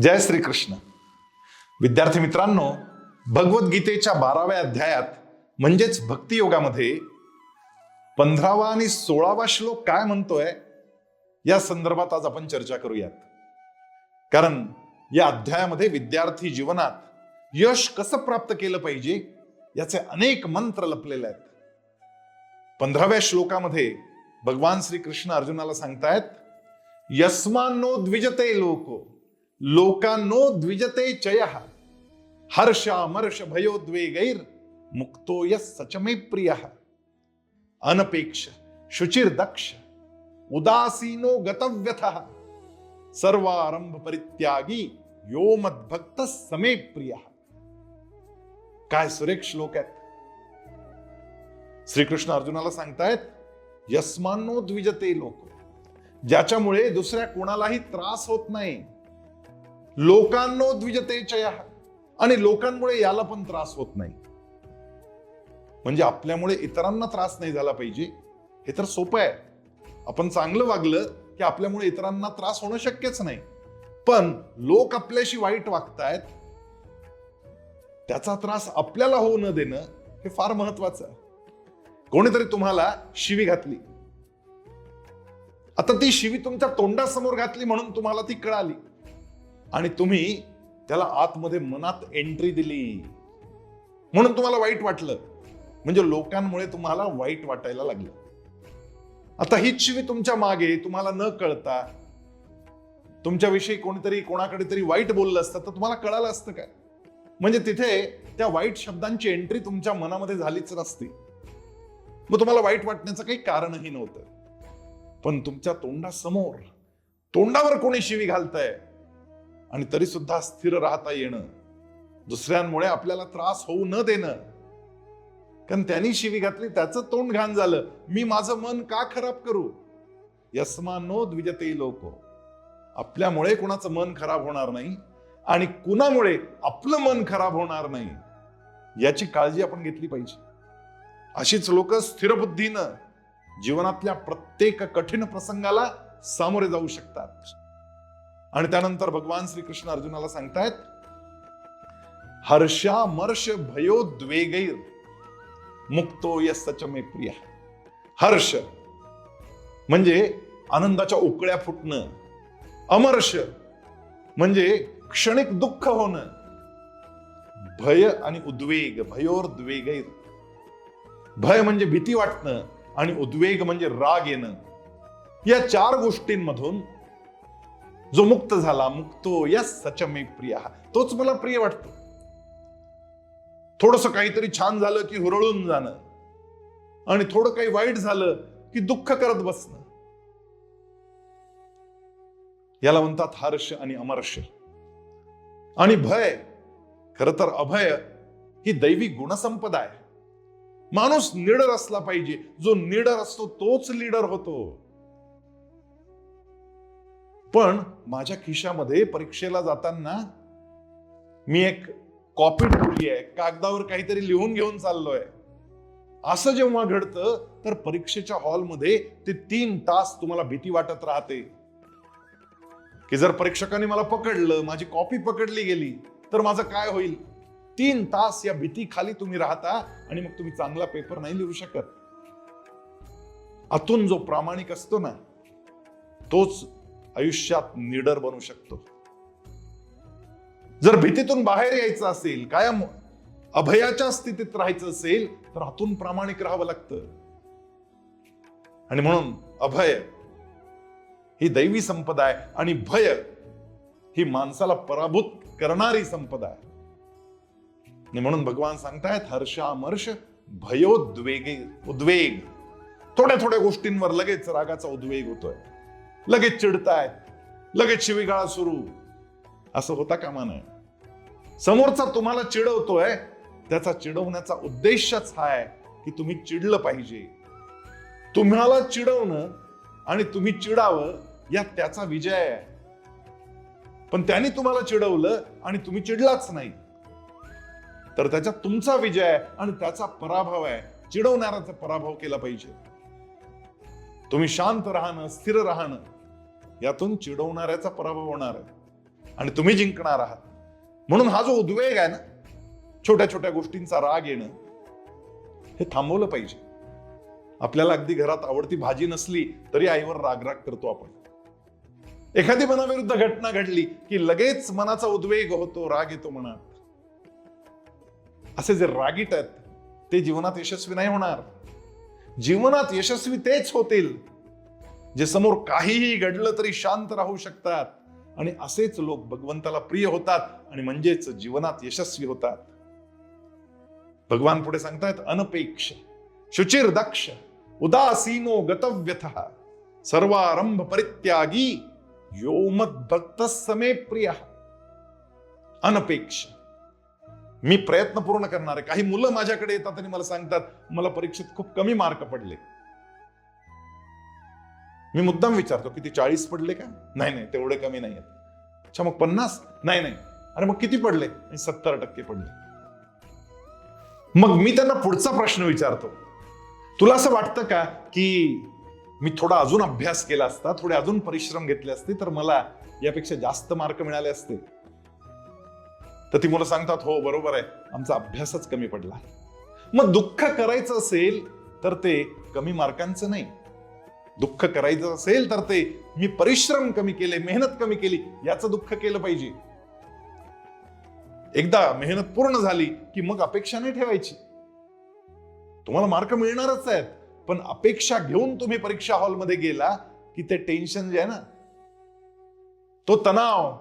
जय श्रीकृष्ण. विद्यार्थी मित्रांनो भगवद्गीतेच्या बाराव्या अध्यायात म्हणजेच भक्तियोगामध्ये पंधरावा आणि सोळावा श्लोक काय म्हणतोय या संदर्भात आज आपण चर्चा करूयात. कारण या अध्यायामध्ये विद्यार्थी जीवनात यश कसं प्राप्त केलं पाहिजे याचे अनेक मंत्र लपलेले आहेत. पंधराव्या श्लोकामध्ये भगवान श्रीकृष्ण अर्जुनाला सांगतायत यस्मानो द्विजते लोको लोकांनो द्विजते चय। हर्षामर्ष भयोद्वेगैर मुक्तो यस सचमे प्रिय। अनपेक्ष शुचिर्दक्ष उदासीनो गतव्यथ। सर्वारंभ परित्यागी यो मद्भक्त समे प्रिय। काय सुरेख श्लोक आहेत? श्रीकृष्ण अर्जुनाला सांगतायत यस्मानो द्विजते लोक। ज्याच्यामुळे दुसऱ्या कोणालाही त्रास होत नाही। लोकांनो द्विजते चया आणि लोकांमुळे याला पण त्रास होत नाही. म्हणजे आपल्यामुळे इतरांना त्रास नाही झाला पाहिजे हे तर सोपं आहे. आपण चांगलं वागलं की आपल्यामुळे इतरांना त्रास होणं शक्यच नाही. पण लोक आपल्याशी वाईट वागतायत त्याचा त्रास आपल्याला होऊ न देणं हे फार महत्वाचं आहे. कोणीतरी तुम्हाला शिवी घातली. आता ती शिवी तुमच्या तोंडासमोर घातली म्हणून तुम्हाला ती कळाली. आणि तुम्ही त्याला आतमध्ये मनात एंट्री दिली. म्हणून तुम्हाला वाईट वाटलं. म्हणजे लोकांमुळे तुम्हाला वाईट वाटायला लागलं. आता हीच शिवी तुमच्या मागे तुम्हाला न कळता तुमच्याविषयी कोणीतरी कोणाकडे तरी वाईट बोललं असतं तर तुम्हाला कळालं असतं काय? म्हणजे तिथे त्या वाईट शब्दांची एंट्री तुमच्या मनामध्ये झालीच नसती. मग तुम्हाला वाईट वाटण्याचं काही कारणही नव्हतं. पण तुमच्या तोंडासमोर तोंडावर कोणी शिवी घालतंय? आणि तरी सुद्धा स्थिर राहता येणं. दुसऱ्यांमुळे आपल्याला त्रास होऊ न देणं. कारण त्यांनी शिवी घातली त्याचं तोंड घाण झालं. मी माझं मन का खराब करू? यस्मानो द्विजते लोक. आपल्यामुळे कुणाचं मन खराब होणार नाही आणि कुणामुळे आपलं मन खराब होणार नाही याची काळजी आपण घेतली पाहिजे. अशीच लोक स्थिर बुद्धीनं जीवनातल्या प्रत्येक कठीण प्रसंगाला सामोरे जाऊ शकतात. आणि त्यानंतर भगवान श्रीकृष्ण अर्जुनाला सांगतायत हर्षा मर्ष भयो द्वेगैर मुक्तो यस्य मे प्रिय. हर्ष म्हणजे आनंदाच्या उकळ्या फुटणं. अमर्ष म्हणजे क्षणिक दुःख होणं. भय आणि उद्वेग भयोर्द्वेगैर भय म्हणजे भीती वाटणं आणि उद्वेग म्हणजे राग येणं. या चार गोष्टींमधून जो मुक्त झाला मुक्तो हो, या सचमे प्रिय तोच मला प्रिय वाटतो. थोडस काहीतरी छान झालं की हुरळून जाणं. आणि थोडं काही वाईट झालं की दुःख करत बसणं. याला म्हणतात हर्ष आणि अमर्ष आणि भय खर तर अभय ही दैवी गुणसंपदा आहे. माणूस निडर असला पाहिजे. जो निडर असतो तोच लीडर होतो. पण माझ्या खिशामध्ये परीक्षेला जाताना मी एक कॉपी ठेवली आहे. कागदावर काहीतरी लिहून घेऊन चाललोय. असं जेव्हा घडतं तर परीक्षेच्या हॉलमध्ये ते तीन तास तुम्हाला भीती वाटत राहते. की जर परीक्षकांनी मला पकडलं माझी कॉपी पकडली गेली तर माझं काय होईल? तीन तास या भीती खाली तुम्ही राहता आणि मग तुम्ही चांगला पेपर नाही लिहू शकत. आतून जो प्रामाणिक असतो ना तोच आयुष्यात निडर बनू शकतो. जर भीतीतून बाहेर यायचं असेल कायम अभयाच्या स्थितीत राहायचं असेल तर आतून प्रामाणिक राहावं लागतं. आणि म्हणून अभय ही दैवी संपदा आहे आणि भय ही माणसाला पराभूत करणारी संपदा आहे. आणि म्हणून भगवान सांगतायत हर्षामर्ष भयोद्वेगे उद्वेग. थोड्या थोड्या गोष्टींवर लगेच रागाचा उद्वेग होतोय. लगेच चिडतायत लगेच शिवीगाळा सुरू. असं होता कामा नये. समोरचा तुम्हाला चिडवतोय त्याचा चिडवण्याचा उद्देशच हा आहे की तुम्ही चिडलं पाहिजे. तुम्हाला चिडवणं आणि तुम्ही चिडावं या त्याचा विजय आहे. पण त्याने तुम्हाला चिडवलं आणि तुम्ही चिडलाच नाही. तर त्याच्यात तुमचा विजय आहे आणि त्याचा पराभव आहे. चिडवणाऱ्याचा पराभव केला पाहिजे. तुम्ही शांत राहणं स्थिर राहणं यातून चिडवणाऱ्याचा पराभव होणार आहे. आणि तुम्ही जिंकणार आहात. म्हणून हा जो उद्वेग आहे ना छोट्या छोट्या गोष्टींचा राग येणं हे थांबवलं पाहिजे. आपल्याला अगदी घरात आवडती भाजी नसली तरी आईवर रागराग करतो आपण. एखादी मनाविरुद्ध घटना घडली की लगेच मनाचा उद्वेग होतो राग येतो मनात. असे जे रागीट आहेत ते जीवनात यशस्वी नाही होणार. जीवनात यशस्वी तेच होतील. जे समोर काहीही घडलं तरी शांत राहू शकतात. आणि असेच लोक भगवंताला प्रिय होतात आणि म्हणजेच जीवनात यशस्वी होतात. भगवान पुढे सांगतायत अनपेक्ष शुचिर दक्ष उदासीनो गतव्यथ सर्वारंभ परित्यागी योमत भक्त समे प्रिय। अनपेक्ष. मी प्रयत्न पूर्ण करणार आहे. काही मुलं माझ्याकडे येतात आणि मला सांगतात मला परीक्षेत खूप कमी मार्क पडले. मी मुद्दाम विचारतो किती चाळीस पडले का? नाही नाही तेवढे कमी नाही आहेत. अच्छा मग पन्नास? नाही नाही. अरे मग किती पडले? सत्तर टक्के पडले. मग मी त्यांना पुढचा प्रश्न विचारतो. तुला असं वाटतं का की मी थोडा अजून अभ्यास केला असता थोडे अजून परिश्रम घेतले असते तर मला यापेक्षा जास्त मार्क मिळाले असते? तर ती मुलं सांगतात हो बरोबर आहे. आमचा अभ्यासच कमी पडला. मग दुःख करायचं असेल तर ते कमी मार्कांचं नाही. दुःख करायचं असेल तर ते मी परिश्रम कमी केले मेहनत कमी केली याचं दुःख केलं पाहिजे. एकदा मेहनत पूर्ण झाली की मग अपेक्षा नाही ठेवायची. तुम्हाला मार्क मिळणारच आहेत पण अपेक्षा घेऊन तुम्ही परीक्षा हॉलमध्ये गेला की ते टेन्शन जे आहे ना तो तणाव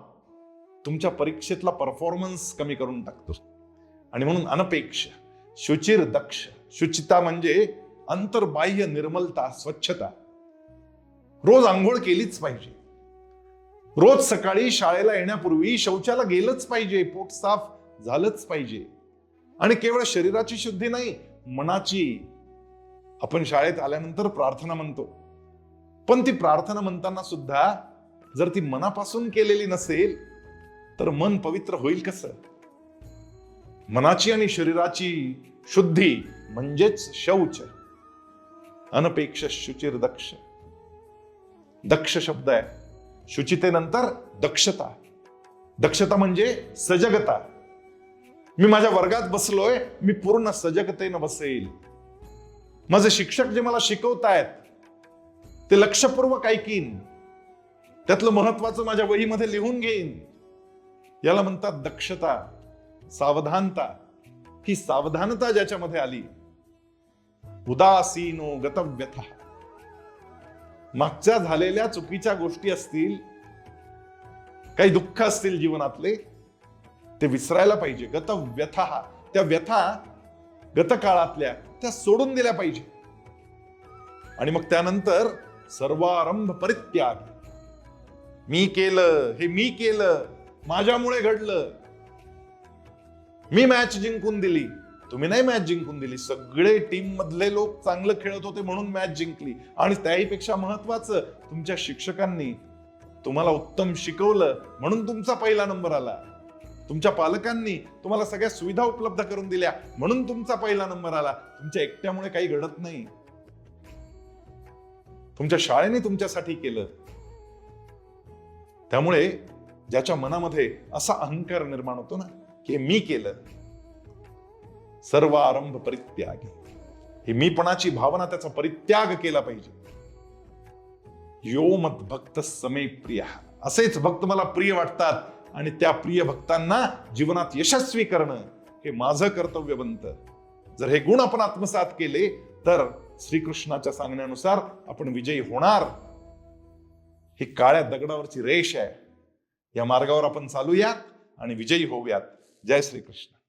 तुमच्या परीक्षेतला परफॉर्मन्स कमी करून टाकतो. आणि म्हणून अनपेक्ष शुचिर दक्ष शुचिता म्हणजे अंतर्बाह्य निर्मलता स्वच्छता. रोज आंघोळ केलीच पाहिजे. रोज सकाळी शाळेला येण्यापूर्वी शौचाला गेलंच पाहिजे पोट साफ झालंच पाहिजे. आणि केवळ शरीराची शुद्धी नाही मनाची. आपण शाळेत आल्यानंतर प्रार्थना म्हणतो. पण ती प्रार्थना म्हणताना सुद्धा जर ती मनापासून केलेली नसेल तर मन पवित्र होईल कसं? मनाची आणि शरीराची शुद्धी म्हणजेच शौच. अनपेक्ष शुचिर दक्ष दक्ष शब्द आहे. शुचितेनंतर दक्षता. दक्षता म्हणजे सजगता. मी माझ्या वर्गात बसलोय मी पूर्ण सजगतेनं बसेल. माझे शिक्षक जे मला शिकवतायत ते लक्षपूर्वक ऐकीन. त्यातलं महत्वाचं माझ्या वहीमध्ये लिहून घेईन. याला म्हणतात दक्षता सावधानता. ही सावधानता ज्याच्यामध्ये आली. उदासीनो गतव्यथा. मागच्या झालेल्या चुकीच्या गोष्टी असतील काही दुःख असतील जीवनातले ते विसरायला पाहिजे. गत व्यथा त्या व्यथा गतकाळातल्या त्या सोडून दिल्या पाहिजे. आणि मग त्यानंतर सर्वारंभ परित्याग. मी केलं हे मी केलं माझ्यामुळे घडलं. मी मॅच जिंकून दिली. तुम्ही नाही मॅच जिंकून दिली. सगळे टीम मधले लोक चांगलं खेळत होते म्हणून मॅच जिंकली. आणि त्याहीपेक्षा महत्वाचं तुमच्या शिक्षकांनी तुम्हाला उत्तम शिकवलं म्हणून तुमचा पहिला नंबर आला. तुमच्या पालकांनी तुम्हाला सगळ्या सुविधा उपलब्ध करून दिल्या म्हणून तुमचा पहिला नंबर आला. तुमच्या एकट्यामुळे काही घडत नाही. तुमच्या शाळेने तुमच्यासाठी केलं. त्यामुळे ज्याच्या मनामध्ये असा अहंकार निर्माण होतो ना की मी केलं सर्व आरंभ परित्याग. ही मीपणाची भावना त्याचा परित्याग केला पाहिजे. यो मत भक्त समे प्रिय. असेच भक्त मला प्रिय वाटतात आणि त्या प्रिय भक्तांना जीवनात यशस्वी करणं हे माझं कर्तव्य बनतं. जर हे गुण आपण आत्मसात केले तर श्रीकृष्णाच्या सांगण्यानुसार आपण विजयी होणार. ही काळ्या दगडावरची रेष आहे. या मार्गावर आपण चालूयात आणि विजयी होऊयात. जय श्रीकृष्ण.